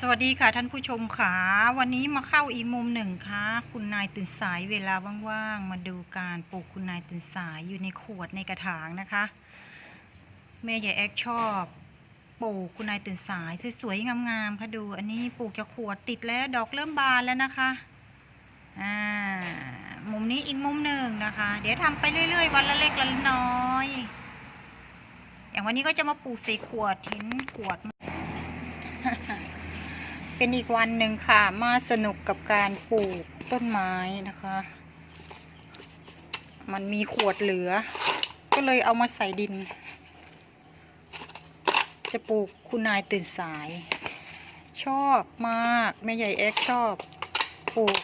สวัสดีค่ะท่านผู้ชมค่ะวันนี้มาเข้าอีกมุมหนึ่งค่ะคุณนายตื่นสายเวลาว่างๆมาดูการปลูกคุณนายตื่นสายอยู่ในขวดในกระถางนะคะ แม่ใหญ่แอคชอบปลูกคุณนายตื่นสายสวยๆงามๆค่ะดู อันนี้ปลูกจากขวดติดแล้วดอกเริ่มบานแล้วนะคะอ่ามุมนี้อีกมุมหนึ่งนะคะ เดี๋ยวทำไปเรื่อย ๆ วันละเล็กละน้อย อย่างวันนี้ก็จะมาปลูกใส่ขวดเห็นขวด เป็นอีกวันหนึ่งค่ะ มาสนุกกับการปลูกต้นไม้นะคะ มันมีขวดเหลือ ก็เลยเอามาใส่ดิน จะปลูกคุณนายตื่นสาย ชอบมากแม่ใหญ่เอ็กชอบปลูก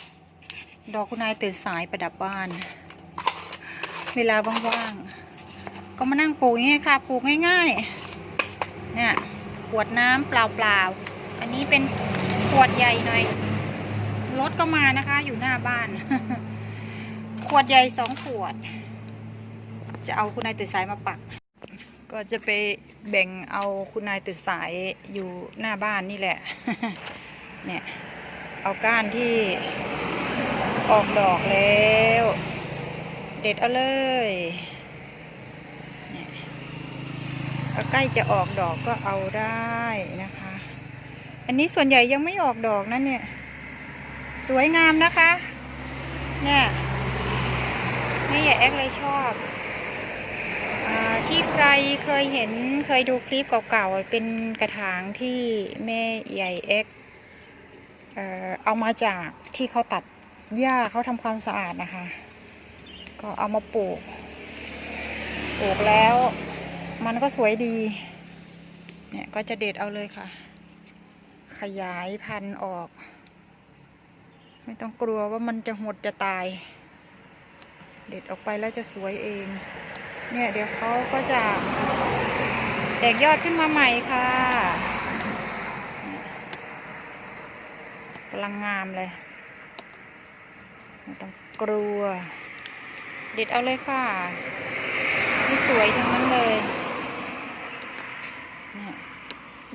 ดอกคุณนายตื่นสายประดับบ้าน เวลาว่างๆ ก็มานั่งปลูกอย่างค่ะ ปลูกง่ายๆ เนี่ยขวดน้ำเปล่าๆอันนี้เป็น ขวดใหญ่หน่อย รถก็มานะคะ อยู่หน้าบ้าน ขวดใหญ่สองขวด จะเอาคุณนายตื่นสายมาปัก ก็จะไปแบ่งเอาคุณนายตื่นสายอยู่หน้าบ้านนี่แหละ เนี่ย เอาก้านที่ออกดอกแล้ว เด็ดเอาเลยเนี่ยใกล้จะออกดอกก็เอาได้นะคะ อันนี้ส่วนใหญ่ยังไม่ออกดอกนะเนี่ย สวยงามนะคะ เนี่ยนี่อย่าแอคเลยชอบอที่ใครเคยเห็นเคยดูคลิปเก่าๆ เป็นกระถางที่แม่ใหญ่เอ็กเอามาจากที่เขาตัดหญ้าเขาทำความสะอาดนะคะ ก็เอามาปลูก ปลูกแล้วมันก็สวยดี เนี่ยก็จะเด็ดเอาเลยค่ะ ขยายพันธุ์ออก ไม่ต้องกลัวว่ามันจะหดจะตาย เด็ดออกไปแล้วจะสวยเอง เนี่ยเดี๋ยวเขาก็จะ แตกยอดขึ้นมาใหม่ค่ะกำลังงามเลยไม่ต้องกลัว เด็ดเอาเลยค่ะสวยๆทั้งนั้นเลยเนี่ย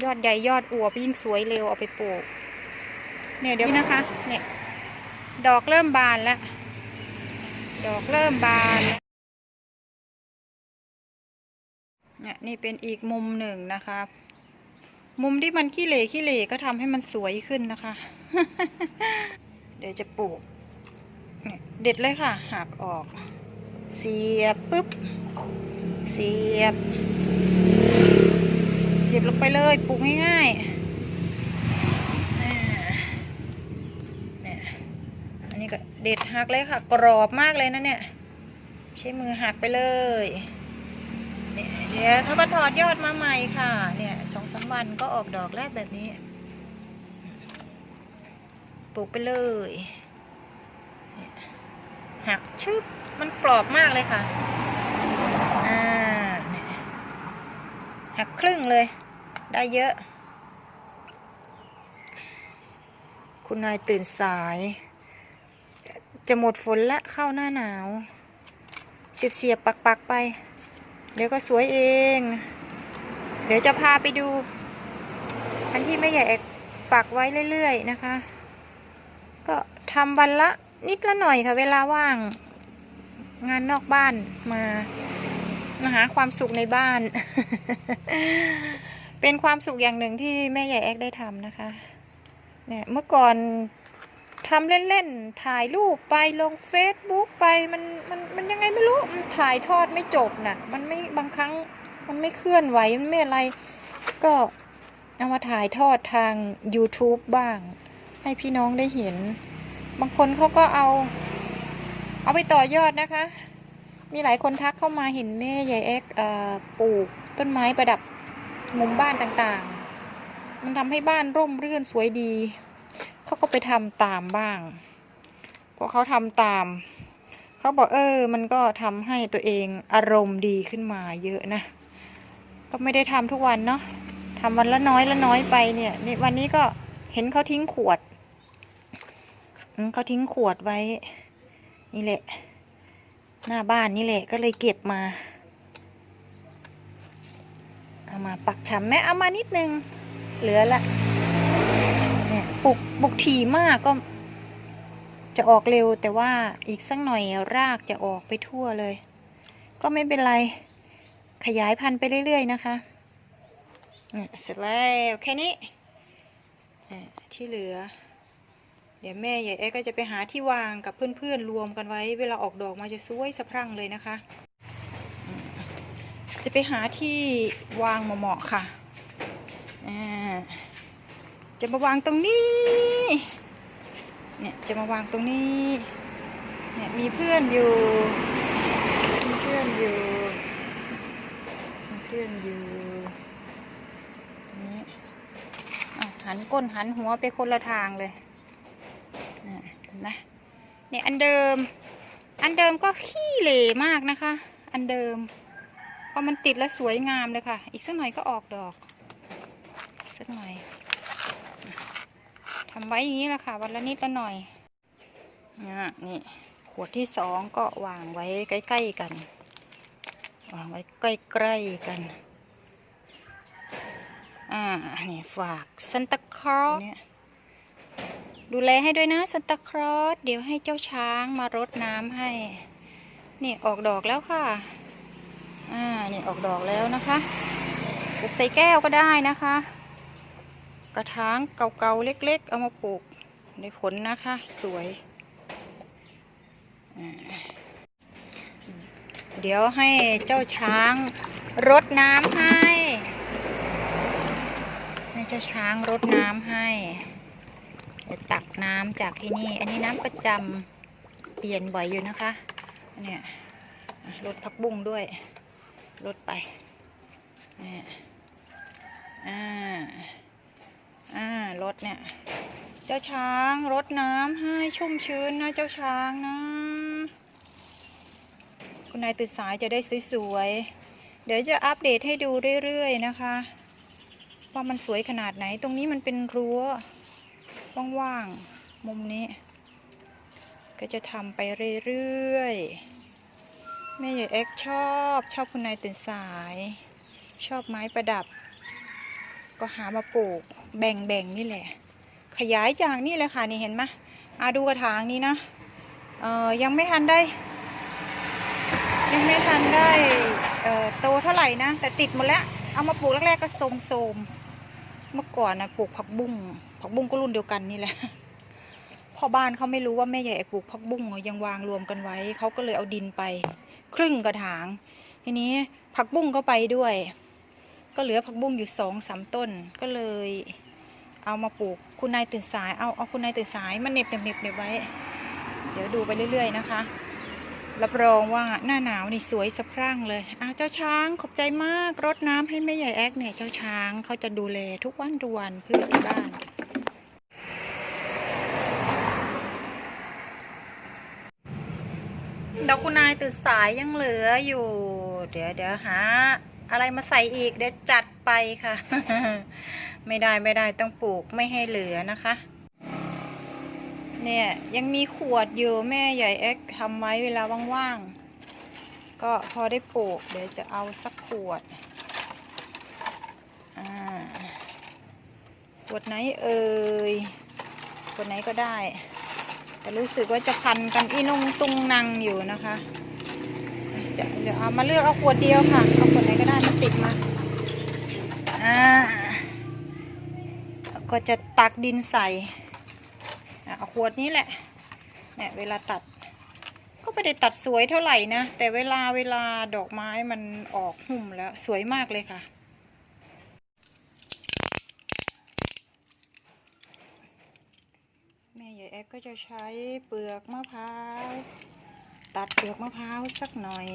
ยอดใหญ่ยอดอวบยิ่งสวยเร็วเอาไปปลูก เนี่ยเดี๋ยวนี้นะคะ เนี่ย ดอกเริ่มบานแล้ว ดอกเริ่มบานเนี่ยนี่เป็นอีกมุมหนึ่งนะคะมุมที่มันขี้เหร่ขี้เหร่ก็ทำให้มันสวยขึ้นนะคะ เดี๋ยวจะปลูกเนี่ยเด็ดเลยค่ะหักออก เสียบปุ๊บ เสียบ สียบลงไปเลยปลูกง่ายๆเนี่ยอันนี้ก็เด็ดหักเลยค่ะ กรอบมากเลยนะเนี่ย ใช้มือหักไปเลยเนี่ยเดี๋ยวเขาก็ถอดยอดมาใหม่ค่ะ เนี่ยสองสามวันก็ออกดอกแรกแบบนี้ ปลูกไปเลยหักชึบมันกรอบมากเลยค่ะ อ่าหักครึ่งเลย ได้เยอะ คุณนายตื่นสาย จะหมดฝนละเข้าหน้าหนาวเสียบเสียบปักปักๆไป เดี๋ยวก็สวยเอง เดี๋ยวจะพาไปดู อันที่ไม่ใหญ่ปักไว้เรื่อยๆนะคะ ก็ทำวันละนิดละหน่อยค่ะ เวลาว่าง งานนอกบ้านมามาหาความสุขในบ้าน เป็นความสุขอย่างหนึ่งที่แม่ใหญ่แอกได้ทำนะคะ เนี่ยเมื่อก่อนทำเล่นๆ ถ่ายรูปไปลงเฟซบุ๊กไปมันมันมันยังไงไม่รู้ มันถ่ายทอดไม่จบน่ะ มันไม่บางครั้งมันไม่เคลื่อนไหว มันไม่อะไร ก็เอามาถ่ายทอดทาง YouTube บ้าง ให้พี่น้องได้เห็น บางคนเขาก็เอา เอาไปต่อยอดนะคะ มีหลายคนทักเข้ามาเห็นแม่ยายเอ็กปลูกต้นไม้ประดับ มุมบ้านต่างๆ มันทำให้บ้านร่มรื่นสวยดี เขาก็ไปทำตามบ้างพอเขาทำตาม เขาบอกเออ มันก็ทำให้ตัวเองอารมณ์ดีขึ้นมาเยอะนะ ก็ไม่ได้ทำทุกวันเนาะทำวันละน้อยละน้อยไปเนี่ยนี่วันนี้ก็เห็นเขาทิ้งขวดเขาทิ้งขวดไว้ นี่แหละ หน้าบ้านนี่แหละก็เลยเก็บมา เอามาปักชำแม่เอามานิดนึง เหลือละเนี่ยปลูกปลูกถี่มากก็ จะออกเร็วแต่ว่าอีกสักหน่อยรากจะออกไปทั่วเลย ก็ไม่เป็นไรขยายพันธุ์ไปเรื่อย ๆ นะคะเนี่ยเสร็จแล้วแค่นี้ที่เหลือ เดี๋ยวแม่ใหญ่เอ๊ก็จะไปหาที่วางกับเพื่อนๆรวมกันไว้ เวลาออกดอกมาจะสวยสะพรั่งเลยนะคะ จะไปหาที่วางเหมาะๆค่ะอ่าจะมาวางตรงนี้ เนี่ยจะมาวางตรงนี้ เนี่ยมีเพื่อนอยู่ มีเพื่อนอยู่ มีเพื่อนอยู่ ตรงนี้หันก้นหันหัวไปคนละทางเลยนะเห็นไหมเนี่ยอันเดิม อันเดิมก็ขี้เหร่มากนะคะ อันเดิม พอมันติดแล้วสวยงามเลยค่ะ อีกสักหน่อยก็ออกดอกอีกสักหน่อยทำไว้อย่างนี้แหละค่ะ วันละนิดละหน่อยนะนี่ขวดที่สองก็วางไว้ใกล้ๆกัน วางไว้ใกล้ๆกัน อ่านี่ฝากซันตาคลอสเนี่ยดูแลให้ด้วยนะซันตาคลอสเดี๋ยวให้เจ้าช้างมารดน้ำให้ นี่ออกดอกแล้วค่ะ อ่านี่ออกดอกแล้วนะคะปลูกใส่แก้วก็ได้นะคะ กระถางเก่าๆเล็ก ๆ เอามาปลูกได้ผลนะคะ สวย เดี๋ยวให้เจ้าช้างรดน้ำให้ให้เจ้าช้างรดน้ำให้เดี๋ยวตักน้ำจากที่นี่ อันนี้น้ำประจำเปลี่ยนบ่อยอยู่นะคะ เนี่ยรดผักบุ้งด้วย รดไปนี่อ่าอ่ารถเนี่ย เจ้าช้างรดน้ำให้ชุ่มชื้นนะเจ้าช้างนะ คุณนายตื่นสายจะได้สวยๆ เดี๋ยวจะอัปเดตให้ดูเรื่อยๆนะคะ ว่ามันสวยขนาดไหน ตรงนี้มันเป็นรั้วว่างๆ มุมนี้ ก็จะทำไปเรื่อยๆ แม่ใหญ่เอ็กชอบชอบคุณนายตื่นสาย ชอบไม้ประดับ ก็หามาปลูกแบ่งๆนี่แหละ ขยายจากนี่เลยค่ะนี่เห็นไหมอาดูกระถางนี้นะเออยังไม่ทันได้ ยังไม่ทันได้เอ่อโตเท่าไหร่นะ แต่ติดหมดแล้ว เอามาปลูกแรกๆก็โสมๆเมื่อก่อนนะปลูกผักบุ้งผักบุ้งก็รุ่นเดียวกันนี่แหละพ่อบ้านเขาไม่รู้ว่าแม่ใหญ่ปลูกผักบุ้งยังวางรวมกันไว้เขาก็เลยเอาดินไป ครึ่งกระถาง ทีนี้ผักบุ้งก็ไปด้วย ก็เหลือผักบุ้งอยู่สองสามต้นก็เลย เอามาปลูกคุณนายตื่นสายเอาเอาคุณนายตื่นสายมาเน็บเน็บเน็บเน็บไว้ เดี๋ยวดูไปเรื่อย ๆ นะคะรับรองว่าหน้าหนาวนี่สวยสะพรั่งเลย อ้าวเจ้าช้างขอบใจมากรดน้ำให้แม่ใหญ่แอ๊กเนี่ยเจ้าช้างเขาจะดูแลทุกวันทุกวันเพื่อที่บ้าน ดอกคุณนาย ตื่นสายยังเหลืออยู่ เดี๋ยวเดี๋ยวหา อะไรมาใส่อีกเดี๋ยวจัดไปค่ะ ไม่ได้ไม่ได้ต้องปลูกไม่ให้เหลือนะคะ เนี่ยยังมีขวดอยู่แม่ใหญ่เอ็กทำไว้เวลาว่างๆ ก็พอได้ปลูก เดี๋ยวจะเอาสักขวดขวดไหนเอ่ยขวดไหนก็ได้แต่รู้สึกว่าจะพันกันอีนุ่งตุงนังอยู่นะคะ จะเดี๋ยวเอามาเลือกเอาขวดเดียวค่ะ เอาขวดไหนก็ได้มาติดมาอ่าก็จะตักดินใส่อะเอาขวดนี้แหละเนี่ยเวลาตัด ก็ไม่ได้ตัดสวยเท่าไหร่นะ แต่เวลาเวลาดอกไม้มันออกหุ่มแล้วสวยมากเลยค่ะแม่ใหญ่แอ๊กก็จะใช้เปลือกมะพร้าว ตัดเปลือกมะพร้าวสักหน่อย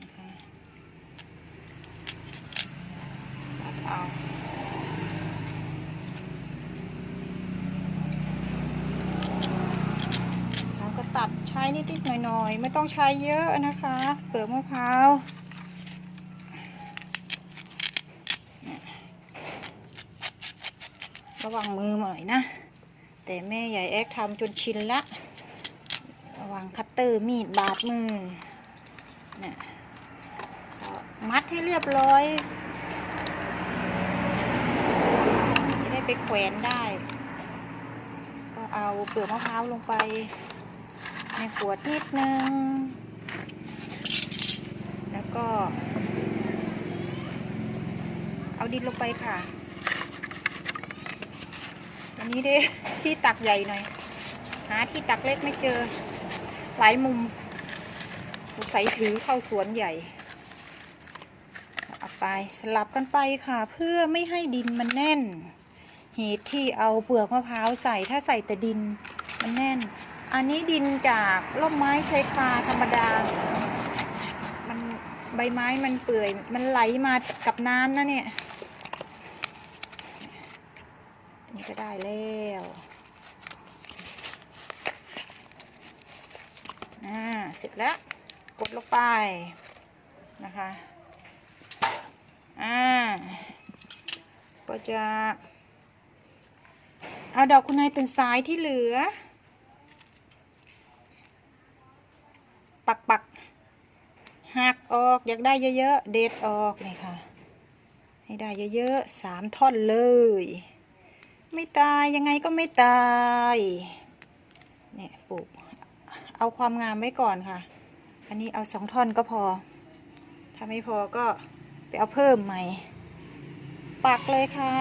นะคะตัดเอาแล้วก็ตัดใช้นิดๆหน่อยๆ ไม่ต้องใช้เยอะนะคะ เปลือกมะพร้าวระวังมือหน่อยนะ แต่แม่ใหญ่แอ๊กทำจนชินละ ระวังคัตเตอร์มีดบาดมือเนี่ยมัดให้เรียบร้อย จะได้ไปแขวนได้ ก็เปลือกมะพร้าวลงไป ในขวดนิดนึง แล้วก็ เอาดินลงไปค่ะอันนี้เด้ที่ตักใหญ่หน่อย หาที่ตักเล็กไม่เจอ หลายมุมใส่ถือเข้าสวนใหญ่เอาไปสลับกันไปค่ะ เพื่อไม่ให้ดินมันแน่น เหตุที่เอาเปลือกมะพร้าวใส่ถ้าใส่แต่ดินมันแน่น อันนี้ดินจากร่มไม้ชายคาธรรมดา มันใบไม้มันเปื่อย มันไหลมากับน้ำนะเนี่ยนนี่ก็ได้แล้ว อ่าเสร็จแล้วกดลงไปนะคะอ่าก็จะเอาดอกคุณนายตื่นสายที่เหลือ ปักปักหักออกอยากได้เยอะๆ เด็ดออกนี่ค่ะ ให้ได้เยอะๆสามท่อนเลย ไม่ตายยังไงก็ไม่ตาย เนี่ยปลูก เอาความงามไว้ก่อนค่ะ อันนี้เอาสองท่อนก็พอ ถ้าไม่พอก็ไปเอาเพิ่มใหม่ ปักเลยค่ะ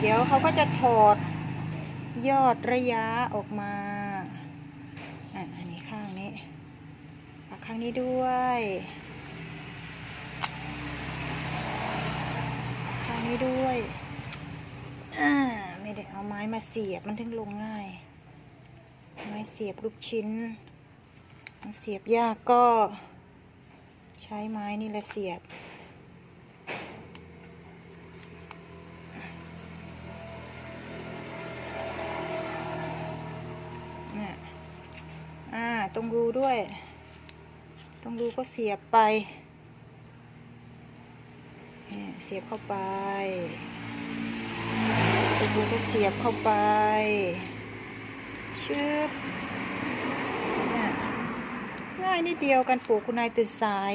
เดี๋ยวเขาก็จะถอดยอดระยะออกมาอันนี้ข้างนี้ปักข้างนี้ด้วยข้างนี้ด้วย อ่า ไม่ได้เอาไม้มาเสียบมันถึงลงง่าย ไม้เสียบลูกชิ้น มันเสียบยากก็ ใช้ไม้นี่แหละเสียบเนี่ยอ่า ตรงรูด้วย ตรงรูก็เสียบไปเนี่ยเสียบเข้าไปตรงรูก็เสียบเข้าไป ชึบง่ายนิดเดียวกันปลูกคุณนายตื่นสาย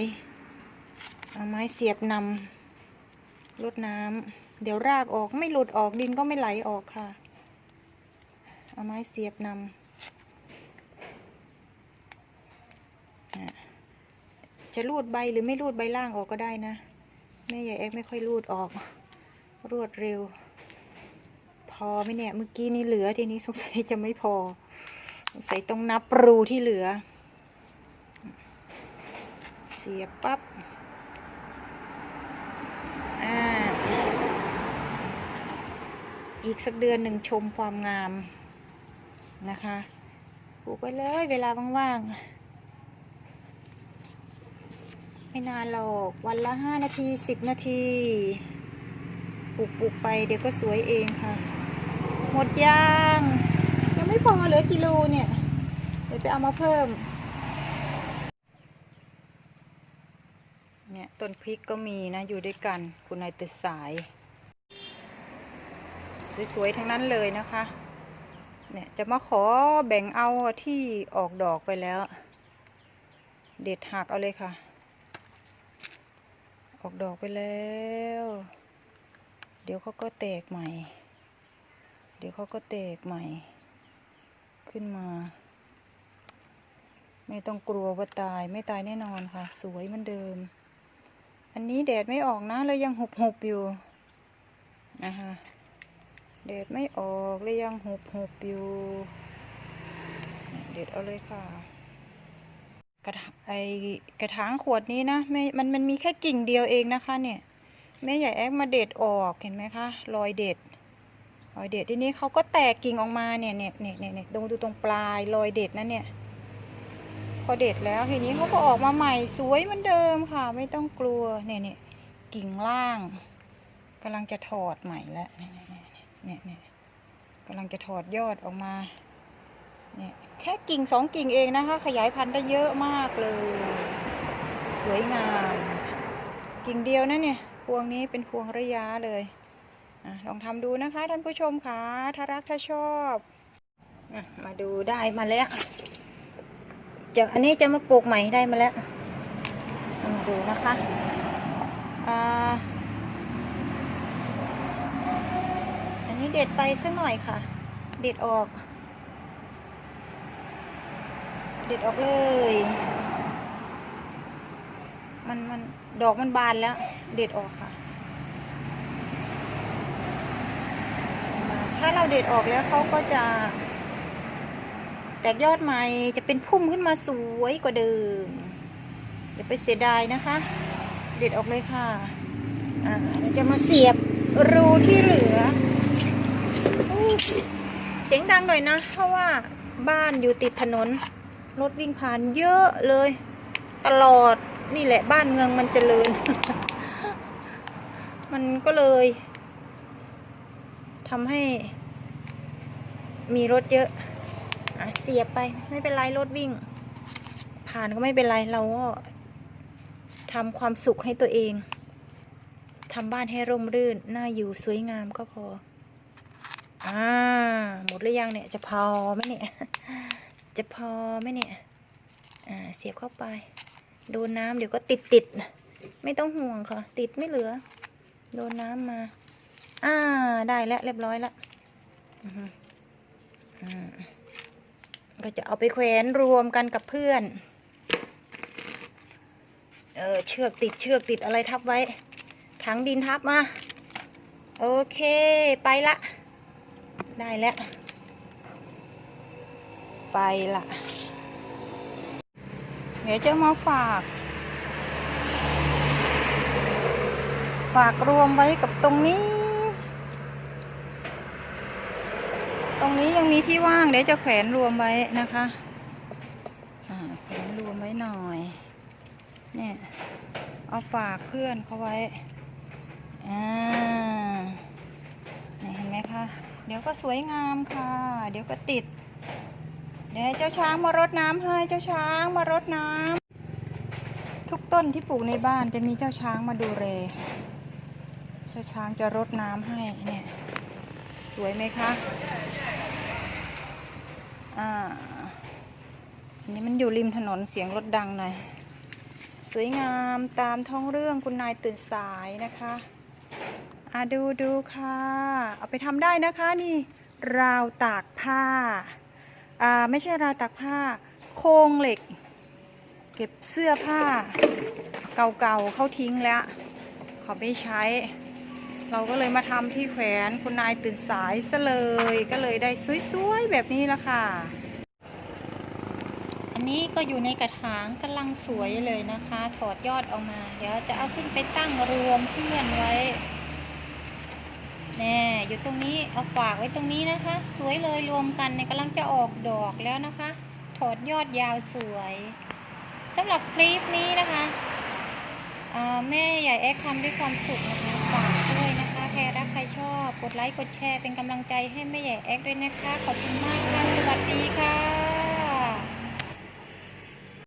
เอาไม้เสียบนำรดน้ำเดี๋ยวรากออกไม่หลุดออกดินก็ไม่ไหลออกค่ะ เอาไม้เสียบนำจะรูดใบหรือไม่รูดใบล่างออกก็ได้นะแม่ใหญ่เอ็กไม่ค่อยรูดออก รวดเร็ว อไหมเนี่ยเมื่อกี้นี่เหลือทีนี้สงสัยจะไม่พอสงสัยต้องนับรูที่เหลือ เสียบปับ๊บอ่าอีกสักเดือนหนึ่งชมความงามนะคะปลูกไว้เลยเวลาว่างๆ ไม่นานหรอก วันละห้านาทีสิบนาทีปลูกปลูกไปเดี๋ยวก็สวยเองค่ะ หมดยาง ยังไม่พอเหลือกิโลเนี่ย เดี๋ยวไปเอามาเพิ่ม เนี่ยต้นพริกก็มีนะอยู่ด้วยกันคุณนายตือสาย สวยๆ ทั้งนั้นเลยนะคะ เนี่ยจะมาขอแบ่งเอาที่ออกดอกไปแล้ว เด็ดหักเอาเลยค่ะ ออกดอกไปแล้ว เดี๋ยวเขาก็แตกใหม่ ยวเขาก็แตกใหม่ ขึ้นมา ไม่ต้องกลัวว่าตายไม่ตายแน่นอนค่ะ สวยเหมือนเดิม อันนี้แดดไม่ออกนะเลยยังหุบหุบอยู่นะคะแดดไม่ออกเลยยังหุบหุบอยู่เด็ดเอาเลยค่ะ กระไอกระถางขวดนี้นะไม่มันมันมีแค่กิ่งเดียวเองนะคะเนี่ยแม่ใหญ่แอ๊กมาเด็ดออกเห็นไหมคะรอยเด็ด รอยเด็ดทีนี้เขาก็แตกกิ่งออกมาเนี่ยเนี่ยเนี่ยเนี่ยดูดูตรงปลายรอยเด็ดนั่นเนี่ย พอเด็ดแล้วทีนี้เขาก็ออกมาใหม่สวยเหมือนเดิมค่ะ ไม่ต้องกลัวเนี่ยเนี่ยกิ่งล่างกำลังจะถอดใหม่แล้วเนี่ยเนี่ยเนี่ยเนี่ยกำลังจะถอดยอดออกมาเนี่ยแค่กิ่งสองกิ่งเองนะคะ ขยายพันธุ์ได้เยอะมากเลย สวยงาม กิ่งเดียวนะเนี่ยพวงนี้เป็นพวงระยะเลย ลองทำดูนะคะท่านผู้ชมคะถ้ารักถ้าชอบอมาดูได้มาแล้วจะอันนี้จะมาปลูกใหม่ได้มาแล้วมาดูนะคะอันนี้เด็ดไปสักหน่อยค่ะ เด็ดออก เด็ดออกเลย มันมันดอกมันบานแล้ว เด็ดออกค่ะ ถ้าเราเด็ดออกแล้วเขาก็จะ แตกยอดใหม่จะเป็นพุ่มขึ้นมาสวยกว่าเดิมอย่าไปเสียดายนะคะ เด็ดออกเลยค่ะอ่าจะมาเสียบรูที่เหลืออเสียงดังหน่อยนะ เพราะว่าบ้านอยู่ติดถนน รถวิ่งผ่านเยอะเลย ตลอดนี่แหละบ้านเมืองมันเจริญ มันก็เลย ทำให้มีรถเยอะอะเสียบไปไม่เป็นไรรถวิ่ง ผ่านก็ไม่เป็นไรเราก็ทำความสุขให้ตัวเองทำบ้านให้ร่มรื่นน่าอยู่สวยงามก็พออ่าหมดหรือยังเนี่ยจะพอไหมเนี่ยจะพอไหมเนี่ยอ่าเสียบเข้าไป โดนน้ำเดี๋ยวก็ติดติดไม่ต้องห่วงค่ะ ติดไม่เหลือ โดนน้ำมา อ่า ได้แล้วเรียบร้อยแล้วก็จะเอาไปแขวนรวมกันกับเพื่อน เออ เชือกติดเชือกติดอะไรทับไว้ ถังดินทับมา โอเค ไปละ ได้แล้ว ไปละเดี๋ยวจะมาฝาก ฝากรวมไว้กับตรงนี้ ตรงนี้ยังมีที่ว่างเดี๋ยวจะแขวนรวมไว้นะคะแขวนรวมไว้หน่อย เนี่ยเอาฝากเพื่อนเขาไว้ อ่าเนี่เห็นไหมคะ เดี๋ยวก็สวยงามค่ะ เดี๋ยวก็ติด เดี๋ยวเจ้าช้างมารดน้ำให้ เจ้าช้างมารดน้ำ ทุกต้นที่ปลูกในบ้านจะมีเจ้าช้างมาดูแล เจ้าช้างจะรดน้ำให้เนี่ย สวยไหมคะอ่าอันนี้มันอยู่ริมถนนเสียงรถดังหน่อยสวยงามตามท้องเรื่องคุณนายตื่นสายนะคะอ่าดูดูค่ะ เอาไปทำได้นะคะนี่ ราวตากผ้าอ่าไม่ใช่ราวตากผ้า โครงเหล็ก เก็บเสื้อผ้า เก่าๆเข้าทิ้งแล้วขาไม่ใช้ เราก็เลยมาทำที่แขวนคุณนายตื่นสายซะเลยก็เลยได้สวยๆแบบนี้ละค่ะ อันนี้ก็อยู่ในกระถางกำลังสวยเลยนะคะ ถอดยอดออกมา เดี๋ยวจะเอาขึ้นไปตั้งรวมเพื่อนไว้แน่อยู่ตรงนี้เอาฝากไว้ตรงนี้นะคะ สวยเลยรวมกันเนี่ยกำลังจะออกดอกแล้วนะคะ ถอดยอดยาวสวยสำหรับคลิปนี้นะคะแม่ใหญ่แอ๊กทำด้วยความสุขนะคะ รรักใครชอบ กดไลค์ กดแชร์เป็นกำลังใจให้แม่ใหญ่แอ๊กด้วยนะคะ ขอบคุณมากค่ะ สวัสดีค่ะ